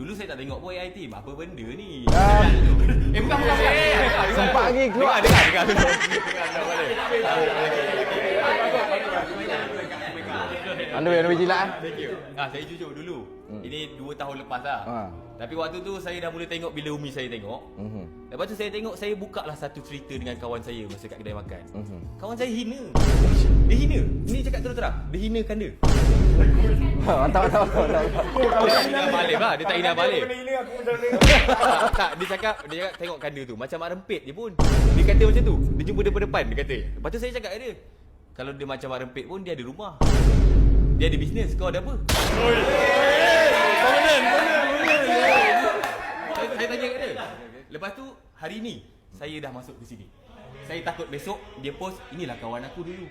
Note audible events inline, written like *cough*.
Dulu saya tak tengok pun AI team. Apa benda ni? Ah. Eh bukan bukan. bukan. Eh, dengar, dengar. Sempat lagi keluar. Dengar, dengar, jilat *laughs* eh. Thank you. Ah, saya jujur dulu. Hmm. Ini 2 tahun lepas lah. Ha. Tapi waktu tu saya dah mula tengok bila Umi saya tengok. Mhm. Lepas tu saya tengok saya buka lah satu cerita dengan kawan saya masa kat kedai makan. Mhm. Kawan saya hina. Dia hina. Ini cakap terus-terang. Dia hinakan dia. Ha, Mantap, mantap, mantap. mantap. Dia tak hina balik lah. Dia tak hina balik. tak, tak, dia cakap dia cakap tengok kanda tu macam mak rempit dia pun. Dia kata macam tu. Dia jumpa dia depan dia kata. Lepas tu saya cakap dia. Kalau dia macam mak rempit pun dia ada rumah. Dia ada bisnes. Kau ada apa? Saya, saya tanya kat dia. Lepas tu hari ni saya dah masuk ke sini. Saya takut besok dia post inilah kawan aku dulu.